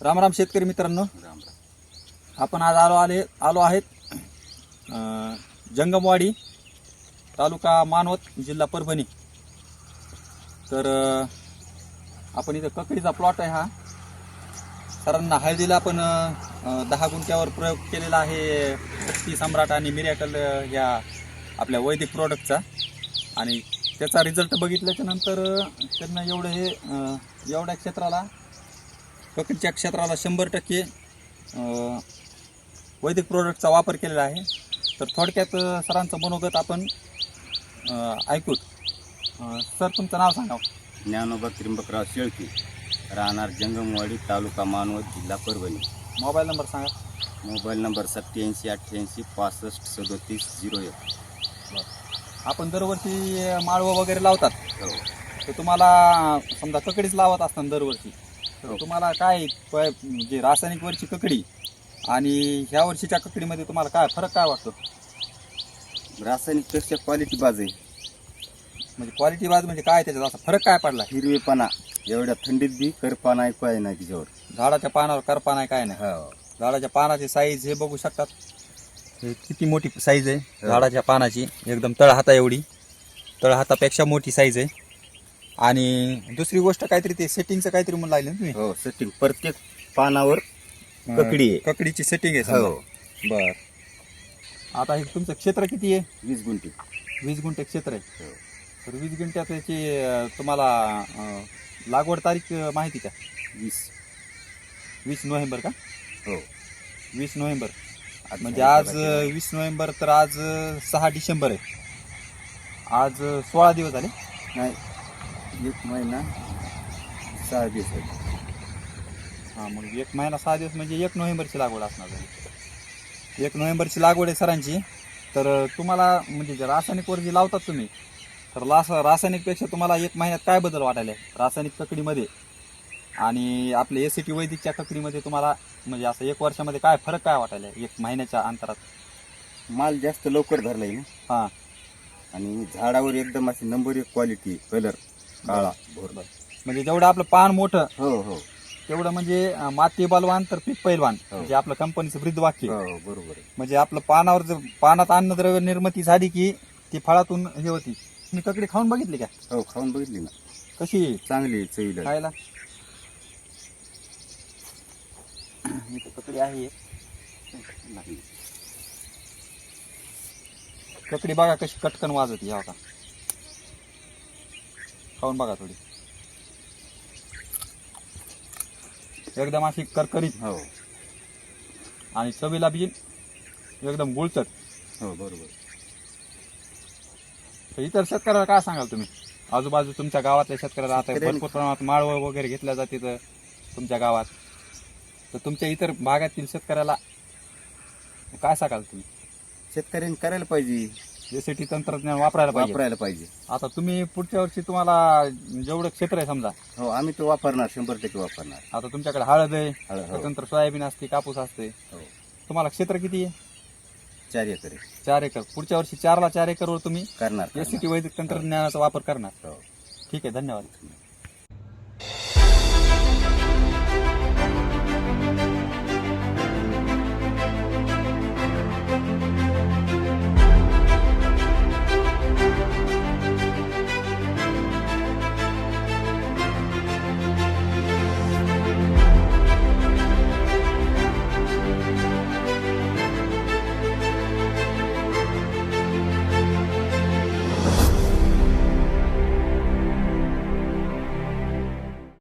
राम राम शेतकरी मित्रांनो. राम राम आपण आज आलो आले आलो आहेत जंगमवाडी तालुका मानवत जिल्हा परभणी. तर आपण इथं ककडीचा प्लॉट आहे हा. सरांना हळदीला आपण दहा गुंठ्यावर प्रयोग केलेला आहे शक्ती सम्राट आणि मिरॅकल या आपल्या वैदिक प्रोडक्टचा आणि त्याचा रिझल्ट बघितल्याच्या नंतर त्यांना एवढं हे एवढ्या क्षेत्राला ककडीच्या क्षेत्राला शंभर टक्के वैदिक प्रोडक्टचा वापर केलेला आहे. तर थोडक्यात सरांचं मनोगत आपण ऐकूत सर तुमचं नाव सांगा. ज्ञानोबा त्रिंबकराव शेळके राहणार जंगमवाडी तालुका मानवत जिल्हा परभणी. मोबाईल नंबर सांगा. मोबाईल नंबर सत्याऐंशी अठ्ठ्याऐंशी पासष्ट सदोतीस झिरो एक. आपण दरवर्षी माळवं वगैरे लावतात. हो. तर तुम्हाला समजा ककडीच लावत असताना दरवर्षी. तर. तुम्हाला काय प- जे रासायनिक वरची ककडी आणि ह्या वर्षीच्या ककडीमध्ये तुम्हाला काय फरक काय वाटतो? रासायनिकपेक्षा क्वालिटी बाज आहे. म्हणजे क्वालिटी बाज म्हणजे काय त्याच्यात? असा फरक काय पडला? हिरवेपणा. एवढ्या थंडीत बी करपाना ऐकू आहे नाही तिच्यावर. झाडाच्या पानावर करपा नाही काय नाही? हो. झाडाच्या पानाची साईज हे बघू शकतात. हे किती मोठी साईज आहे? हो. झाडाच्या पानाची. एकदम तळहाता एवढी. तळहातापेक्षा मोठी साईज आहे. आणि दुसरी गोष्ट काहीतरी ते सेटिंगचं काहीतरी म्हणून लागले तुम्ही? हो सेटिंग प्रत्येक पानावर ककडी आहे. ककडीची सेटिंग आहे. हो. बर. आता हे तुमचं क्षेत्र किती आहे? वीस गुंठी. वीस गुंठे क्षेत्र आहे. हो. तर वीस गुंठ्यात त्याची तुम्हाला अं, लागवड तारीख माहिती का? वीस. वीस नोव्हेंबर का? हो. वीस नोव्हेंबर. म्हणजे आज अं, वीस नोव्हेंबर तर आज अं, सहा डिसेंबर आहे. आज अं, सोळा दिवस झाले. नाही एक महिना सहा दिवस आहे. हा मग एक महिना सहा दिवस म्हणजे एक नोव्हेंबरची लागवड असणार आहे. एक नोव्हेंबरची लागवड आहे सरांची. तर तुम्हाला म्हणजे जे रासायनिकवर जी लावतात तुम्ही तर लास रासायनिकपेक्षा तुम्हाला एक महिन्यात काय बदल वाटायला रासायनिक ककडीमध्ये आणि आपल्या एस सी टी वैदिकच्या ककडीमध्ये तुम्हाला म्हणजे असं एक वर्षामध्ये काय फरक काय वाटायला एक महिन्याच्या अंतरात? माल जास्त लवकर धरलाय ना. हां. आणि झाडावर एकदम अशी नंबर एक क्वालिटी कलर काळा. म्हणजे जेवढं आपलं पान मोठं हो हो. तेवढं म्हणजे अं, माती बलवान तर पीक पैलवान हो. म्हणजे आपलं कंपनीचं वृद्ध वाक्य हो बरोबर आहे. म्हणजे आपलं पानावर जर पानात अन्नद्रव्य निर्मिती झाली की ती फळातून हे होती. तुम्ही ककडी खाऊन बघितली का? हो खाऊन बघितली ना. कशी? चांगली आहे चवीला. खायला? ककडी आहे. नाही. ककडी बघा कशी कटकन वाजत या का खाऊन बघा थोडी. एकदम अशी करकरीत. हो. आणि चवीला बी एकदम गुळचट. हो बरोबर. तर इतर शेतकऱ्याला काय सांगाल तुम्ही? आजूबाजू तुमच्या गावातल्या शेतकऱ्याला आता भरपूर प्रमाणात माळवं वगैरे घेतल्या जाते तर तुमच्या गावात. तर तुमच्या इतर भागातील शेतकऱ्याला काय सांगाल तुम्ही? शेतकऱ्यांनी करायला पाहिजे. एसीटी तंत्रज्ञान वापरायला पाहिजे. वापरायला पाहिजे. आता तुम्ही पुढच्या वर्षी तुम्हाला जेवढं क्षेत्र आहे समजा. हो आम्ही तो वापरणार शंभर टक्के वापरणार. आता तुमच्याकडे हळद आहे हळद, हो. त्याच्यानंतर सोयाबीन असते कापूस असते. हो. तुम्हाला क्षेत्र किती आहे? चार एकर आहे. चार एकर. पुढच्या वर्षी चारला चार एकरवर तुम्ही करणार एसीटी करणार. वैदिक तंत्रज्ञानाचा वापर करणार. हो. ठीक आहे धन्यवाद.